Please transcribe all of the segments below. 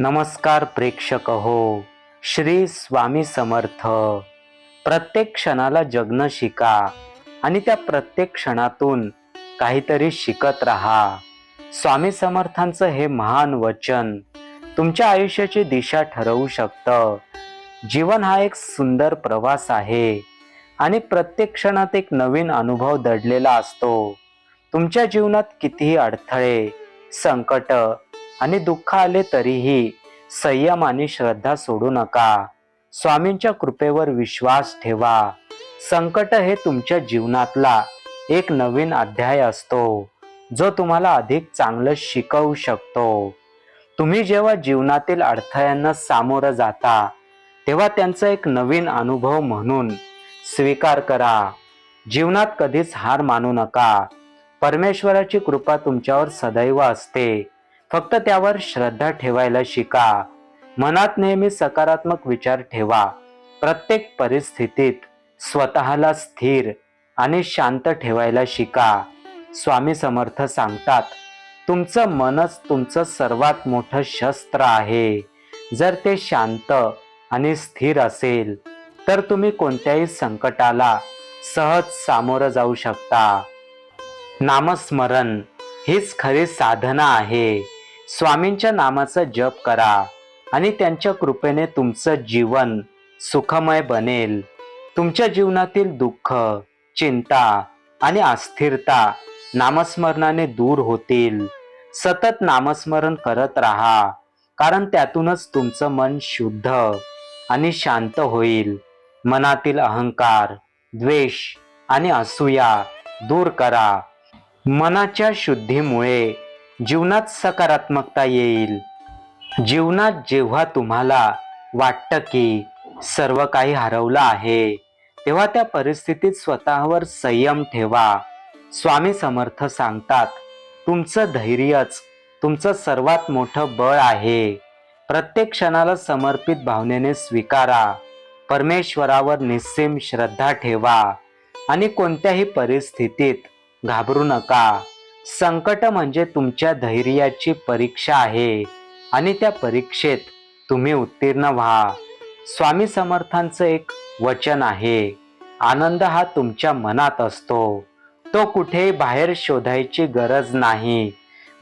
नमस्कार प्रेक्षक हो श्री स्वामी समर्थ. प्रत्येक क्षणाला जगणं शिका आणि त्या प्रत्येक क्षणातून काहीतरी शिकत राहा. स्वामी समर्थांचं हे महान वचन तुमच्या आयुष्याची दिशा ठरवू शकतं. जीवन हा एक सुंदर प्रवास आहे आणि प्रत्येक क्षणात एक नवीन अनुभव दडलेला असतो. तुमच्या जीवनात कितीही अडथळे संकट आणि दुःख आले तरीही संयम आणि श्रद्धा सोडू नका. स्वामींच्या कृपेवर विश्वास ठेवा. संकट हे तुमच्या जीवनातला एक नवीन अध्याय असतो जो तुम्हाला अधिक चांगलं शिकवू शकतो. तुम्ही जेव्हा जीवनातील अडथळ्यांना सामोरं जाता तेव्हा त्यांचा एक नवीन अनुभव म्हणून स्वीकार करा. जीवनात कधीच हार मानू नका. परमेश्वराची कृपा तुमच्यावर सदैव असते. फक्त त्यावर श्रद्धा ठेवायला शिका. मनात नेहमी सकारात्मक विचार ठेवा. प्रत्येक परिस्थितीत स्वतःला स्थिर आणि शांत ठेवायला शिका. स्वामी समर्थ सांगतात तुमचं मनच तुमचं सर्वात मोठं शस्त्र आहे. जर ते शांत आणि स्थिर असेल तर तुम्ही कोणत्याही संकटाला सहज सामोरं जाऊ शकता. नामस्मरण हीच खरी साधना आहे. स्वामींच्या नामाचा जप करा आणि त्यांच्या कृपेने तुमचं जीवन सुखमय बनेल. तुमच्या जीवनातील दुःख चिंता आणि अस्थिरता नामस्मरणाने दूर होतील. सतत नामस्मरण करत राहा कारण त्यातूनच तुमचं मन शुद्ध आणि शांत होईल. मनातील अहंकार द्वेष आणि असूया दूर करा. मनाच्या शुद्धीमुळे जीवनात सकारात्मकता येईल. जीवनात जेव्हा तुम्हाला वाटतं की सर्व काही हरवलं आहे तेव्हा त्या परिस्थितीत स्वतःवर संयम ठेवा. स्वामी समर्थ सांगतात तुमचं धैर्यच तुमचं सर्वात मोठं बळ आहे. प्रत्येक क्षणाला समर्पित भावनेने स्वीकारा. परमेश्वरावर निस्सीम श्रद्धा ठेवा आणि कोणत्याही परिस्थितीत घाबरू नका. संकट म्हणजे तुमच्या धैर्याची परीक्षा आहे आणि त्या परीक्षेत तुम्ही उत्तीर्ण व्हा. स्वामी समर्थांचं एक वचन आहे. आनंद हा तुमच्या मनात असतो. तो कुठेही बाहेर शोधायची गरज नाही.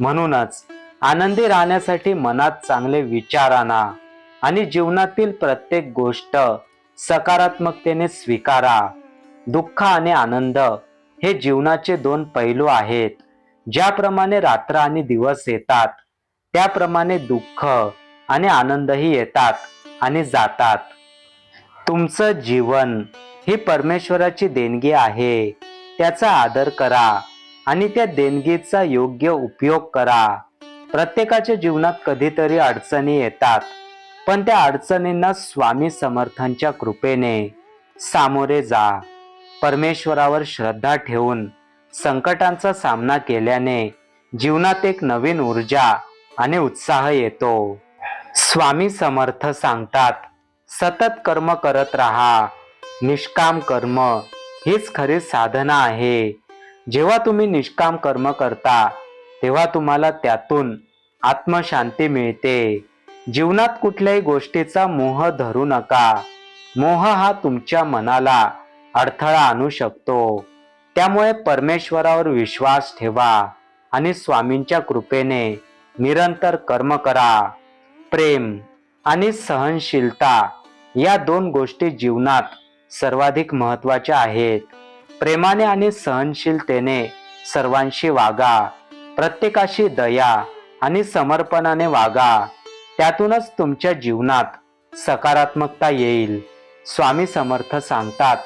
म्हणूनच आनंदी राहण्यासाठी मनात चांगले विचार आणा आणि जीवनातील प्रत्येक गोष्ट सकारात्मकतेने स्वीकारा. दुःख आणि आनंद हे जीवनाचे दोन पैलू आहेत. ज्याप्रमाणे रात्र आणि दिवस येतात त्याप्रमाणे दुःख आणि आनंदही येतात आणि जातात. तुमचं जीवन ही परमेश्वराची देणगी आहे. त्याचा आदर करा आणि त्या देणगीचा योग्य उपयोग करा. प्रत्येकाच्या जीवनात कधीतरी अडचणी येतात पण त्या अडचणींना स्वामी समर्थांच्या कृपेने सामोरे जा. परमेश्वरावर श्रद्धा ठेवून संकटांचा सामना केल्याने जीवनात एक नवीन ऊर्जा आणि उत्साह येतो. स्वामी समर्थ सांगतात सतत कर्म करत राहा निष्काम कर्म हीच खरी साधना आहे. जेव्हा तुम्ही निष्काम कर्म करता तेव्हा तुम्हाला त्यातून आत्मशांती मिळते. जीवनात कुठल्याही गोष्टीचा मोह धरू नका. मोह हा तुमच्या मनाला अडथळा आणू शकतो. त्यामुळे परमेश्वरावर विश्वास ठेवा आणि स्वामींच्या कृपेने निरंतर कर्म करा. प्रेम आणि सहनशीलता या दोन गोष्टी जीवनात सर्वाधिक महत्त्वाच्या आहेत. प्रेमाने आणि सहनशीलतेने सर्वांशी वागा. प्रत्येकाशी दया आणि समर्पणाने वागा. त्यातूनच तुमच्या जीवनात सकारात्मकता येईल. स्वामी समर्थ सांगतात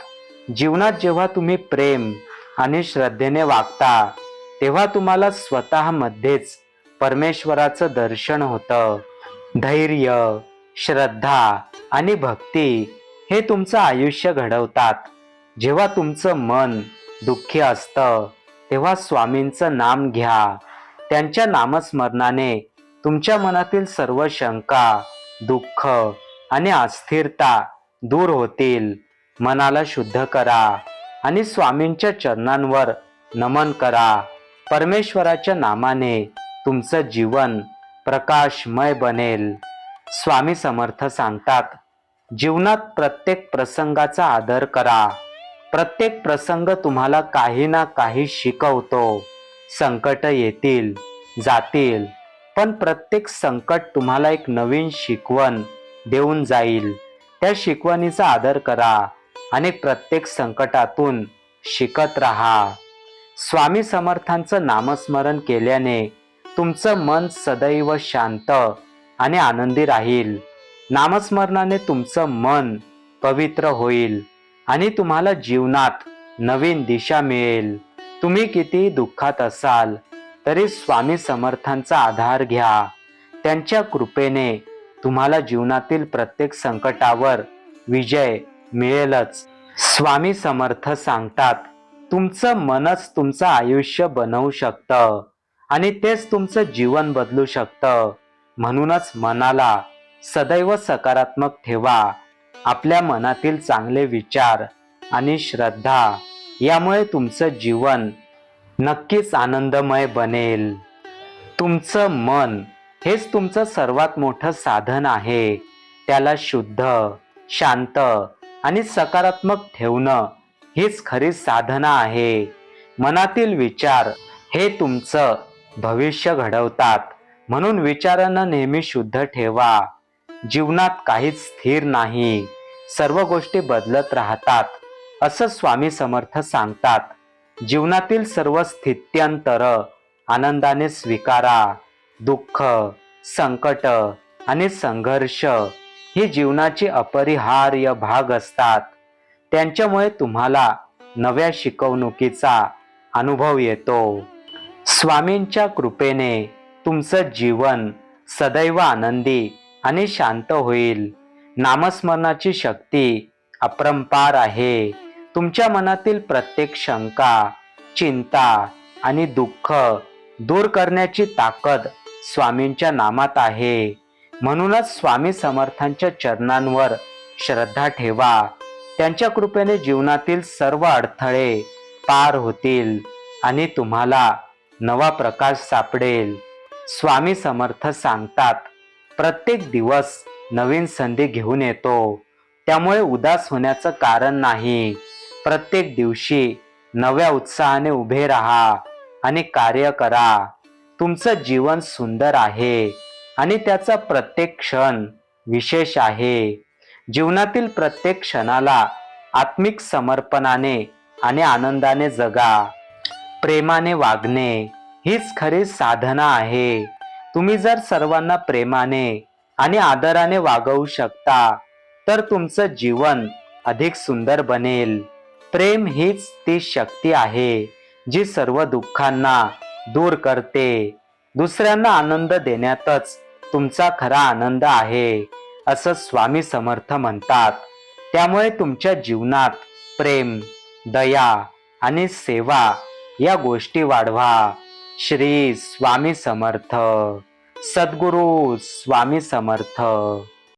जीवनात जेव्हा तुम्ही प्रेम आणि श्रद्धेने वागता तेव्हा तुम्हाला स्वतःमध्येच परमेश्वराचं दर्शन होतं. धैर्य श्रद्धा आणि भक्ती हे तुमचं आयुष्य घडवतात. जेव्हा तुमचं मन दुःखी असतं तेव्हा स्वामींचं नाम घ्या. त्यांच्या नामस्मरणाने तुमच्या मनातील सर्व शंका दुःख आणि अस्थिरता दूर होतील. मनाला शुद्ध करा. आणि स्वामींच्या चरणांवर नमन करा. परमेश्वराच्या नामाने तुमचं जीवन प्रकाशमय बनेल. स्वामी समर्थ सांगतात जीवनात प्रत्येक प्रसंगाचा आदर करा. प्रत्येक प्रसंग तुम्हाला काही ना काही शिकवतो. संकट येतील जातील पण प्रत्येक संकट तुम्हाला एक नवीन शिकवण देऊन जाईल. त्या शिकवणीचा आदर करा. आणि प्रत्येक संकटातून शिकत राहा. स्वामी समर्थांचं नामस्मरण केल्याने तुमचं मन सदैव शांत आणि आनंदी राहील. नामस्मरणाने तुमचं मन पवित्र होईल आणि तुम्हाला जीवनात नवीन दिशा मिळेल. तुम्ही किती दुःखात असाल तरी स्वामी समर्थांचा आधार घ्या. त्यांच्या कृपेने तुम्हाला जीवनातील प्रत्येक संकटावर विजय मिळेलच. स्वामी समर्थ सांगतात तुमचं मनच तुमचं आयुष्य बनवू शकतं आणि तेच तुमचं जीवन बदलू शकतं. म्हणूनच मनाला सदैव सकारात्मक ठेवा. आपल्या मनातील चांगले विचार आणि श्रद्धा यामुळे तुमचं जीवन नक्कीच आनंदमय बनेल. तुमचं मन हेच तुमचं सर्वात मोठं साधन आहे. त्याला शुद्ध शांत आणि सकारात्मक ठेवणं हीच खरी साधना आहे. मनातील विचार हे तुमचं भविष्य घडवतात. म्हणून विचारांना नेहमी शुद्ध ठेवा. जीवनात काहीच स्थिर नाही. सर्व गोष्टी बदलत राहतात असं स्वामी समर्थ सांगतात. जीवनातील सर्व स्थित्यंतर आनंदाने स्वीकारा. दुःख संकट आणि संघर्ष हे जीवनाचे अपरिहार्य भाग असतात. त्यांच्यामुळे तुम्हाला नव्या शिकवणुकीचा अनुभव येतो. स्वामींच्या कृपेने तुमचं जीवन सदैव आनंदी आणि शांत होईल. नामस्मरणाची शक्ती अपरंपार आहे. तुमच्या मनातील प्रत्येक शंका चिंता आणि दुःख दूर करण्याची ताकद स्वामींच्या नामात आहे. म्हणूनच स्वामी समर्थांच्या चरणांवर श्रद्धा ठेवा. त्यांच्या कृपेने जीवनातील सर्व अडथळे पार होतील आणि तुम्हाला नवा प्रकाश सापडेल. स्वामी समर्थ सांगतात प्रत्येक दिवस नवीन संधी घेऊन येतो. त्यामुळे उदास होण्याचं कारण नाही. प्रत्येक दिवशी नव्या उत्साहाने उभे राहा आणि कार्य करा. तुमचं जीवन सुंदर आहे. आणि त्याचा प्रत्येक क्षण विशेष आहे. जीवनातील प्रत्येक क्षणाला आत्मिक समर्पणाने आणि आनंदाने जगा. प्रेमाने वागणे हीच खरी साधना आहे. तुम्ही जर सर्वांना प्रेमाने आणि आदराने वागवू शकता तर तुमचं जीवन अधिक सुंदर बनेल. प्रेम हीच ती शक्ती आहे जी सर्व दुःखांना दूर करते. दुसऱ्यांना आनंद देण्यातच तुमचा खरा आनंद आहे असं स्वामी समर्थ म्हणतात. त्यामुळे तुमच्या जीवनात प्रेम दया आणि सेवा या गोष्टी वाढवा. श्री स्वामी समर्थ. सद्गुरू स्वामी समर्थ.